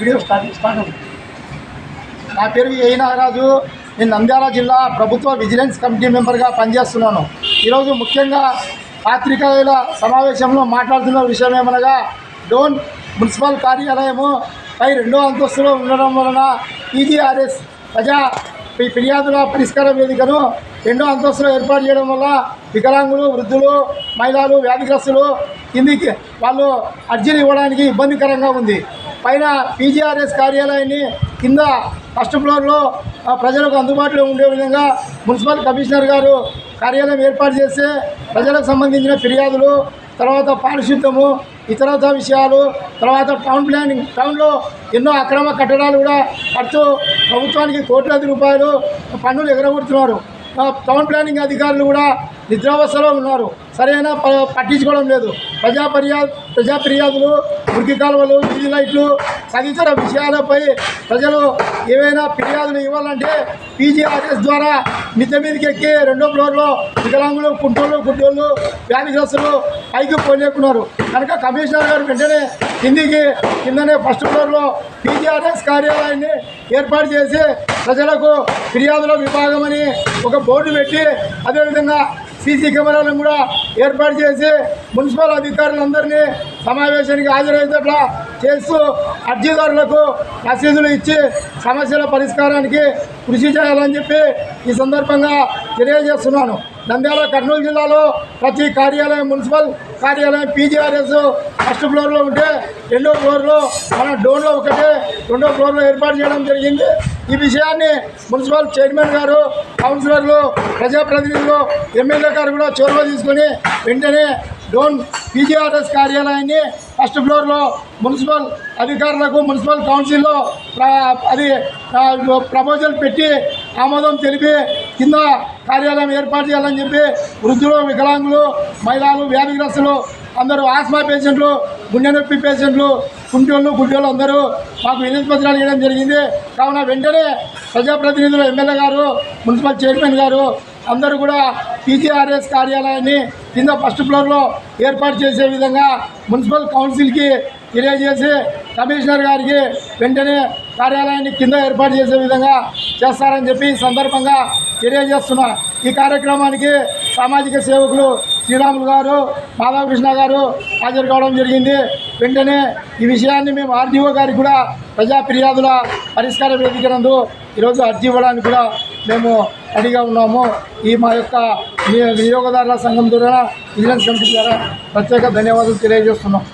Video start start అవుతుంది నా పేరు ఏ నాగరాజు. నేను నంద్యాల జిల్లా ప్రభుత్వ విజిలెన్స్ కమిటీ మెంబర్గా పనిచేస్తున్నాను. ఈరోజు ముఖ్యంగా పాత్రికేయుల సమావేశంలో మాట్లాడుతున్న విషయం ఏమనగా డోన్ మున్సిపల్ కార్యాలయము పై రెండో అంతస్తులో ఉండడం వలన పీజీఆర్ఎస్ ప్రజా ఫిర్యాదుల పరిష్కార వేదికను రెండో అంతస్తులో ఏర్పాటు చేయడం వల్ల వికలాంగులు వృద్ధులు మహిళలు వ్యాధిగ్రస్తులు కిందికి వాళ్ళు అర్జీలు ఇవ్వడానికి ఇబ్బందికరంగా ఉంది. పైన పీజీఆర్ఎస్ కార్యాలయాన్ని కింద ఫస్ట్ ఫ్లోర్లో ప్రజలకు అందుబాటులో ఉండే విధంగా మున్సిపల్ కమిషనర్ గారు కార్యాలయం ఏర్పాటు చేస్తే ప్రజలకు సంబంధించిన ఫిర్యాదులు తర్వాత పారిశుద్ధ్యము ఇతరత విషయాలు తర్వాత టౌన్ ప్లానింగ్ టౌన్లో ఎన్నో అక్రమ కట్టడాలు కూడా కడుతూ ప్రభుత్వానికి కోట్లాది రూపాయలు పన్నులు ఎగరగొడుతున్నారు. టౌన్ ప్లానింగ్ అధికారులు కూడా నిద్రావస్థలో ఉన్నారు. సరైన ప- పట్టించుకోవడం లేదు. ప్రజా ఫిర్యాదు ప్రజా ఫిర్యాదులు మురికి కాలువలు వీధి లైట్లు తదితర విషయాలపై ప్రజలు ఏవైనా ఫిర్యాదులు ఇవ్వాలంటే పీజీఆర్ఎస్ ద్వారా మిద్దె మీదకి ఎక్కి రెండో ఫ్లోర్లో వికలాంగులు కుంటోళ్ళు గుడ్డోళ్ళు వ్యాధిగ్రస్తులు పైకి పోలేకున్నారు. కనుక కమిషనర్ గారు వెంటనే కిందికి కిందనే ఫస్ట్ ఫ్లోర్లో పీజీఆర్ఎస్ కార్యాలయాన్ని ఏర్పాటు చేసి ప్రజలకు ఫిర్యాదుల విభాగం అని ఒక బోర్డు పెట్టి అదేవిధంగా సీసీ కెమెరాలను కూడా ఏర్పాటు చేసి మున్సిపల్ అధికారులందరినీ సమావేశానికి హాజరయ్యేటట్లా చేస్తూ అర్జీదారులకు రసీదులు ఇచ్చి సమస్యల పరిష్కారానికి కృషి చేయాలని చెప్పి ఈ సందర్భంగా తెలియజేస్తున్నాను. నంద్యాల కర్నూలు జిల్లాలో ప్రతి కార్యాలయం మున్సిపల్ కార్యాలయం పీజీఆర్ఎస్ ఫస్ట్ ఫ్లోర్లో ఉంటే రెండో ఫ్లోర్లో మన డోన్లో ఒకటి రెండో ఫ్లోర్లో ఏర్పాటు చేయడం జరిగింది. ఈ విషయాన్ని మున్సిపల్ చైర్మన్ గారు కౌన్సిలర్లు ప్రజాప్రతినిధులు ఎమ్మెల్యే గారు కూడా చొరవ తీసుకొని వెంటనే డోన్ పీజీఆర్ఎస్ కార్యాలయాన్ని ఫస్ట్ ఫ్లోర్లో మున్సిపల్ అధికారులకు మున్సిపల్ కౌన్సిల్లో అది ప్రపోజల్ పెట్టి ఆమోదం తెలిపి కింద కార్యాలయం ఏర్పాటు చేయాలని చెప్పి వృద్ధులు వికలాంగులు మహిళలు వ్యాధిగ్రస్తులు అందరూ ఆస్మా పేషెంట్లు గుండె నొప్పి పేషెంట్లు కుంటోళ్ళు గుడ్డోళ్ళు అందరూ మాకు వినతి పత్రాలు ఇవ్వడం జరిగింది. కావున వెంటనే ప్రజాప్రతినిధులు ఎమ్మెల్యే గారు మున్సిపల్ చైర్మన్ గారు అందరూ కూడా పీజీఆర్ఎస్ కార్యాలయాన్ని కింద ఫస్ట్ ఫ్లోర్లో ఏర్పాటు చేసే విధంగా మున్సిపల్ కౌన్సిల్కి తెలియజేసి కమిషనర్ గారికి వెంటనే కార్యాలయాన్ని కింద ఏర్పాటు చేసే విధంగా చేస్తారని చెప్పి ఈ సందర్భంగా తెలియజేస్తున్నా. ఈ కార్యక్రమానికి సామాజిక సేవకులు శ్రీరాములు గారు మాధవకృష్ణ గారు హాజరు కావడం జరిగింది. వెంటనే ఈ విషయాన్ని మేము ఆర్డీఓ గారికి కూడా ప్రజా ఫిర్యాదుల పరిష్కార వేదిక నందు ఈరోజు అర్జీ ఇవ్వడానికి కూడా మేము రెడీగా ఉన్నాము. ఈ మా యొక్క వినియోగదారుల సంఘం ద్వారా విజిలెన్స్ కమిటీ ద్వారా ప్రత్యేక ధన్యవాదాలు తెలియజేస్తున్నాం.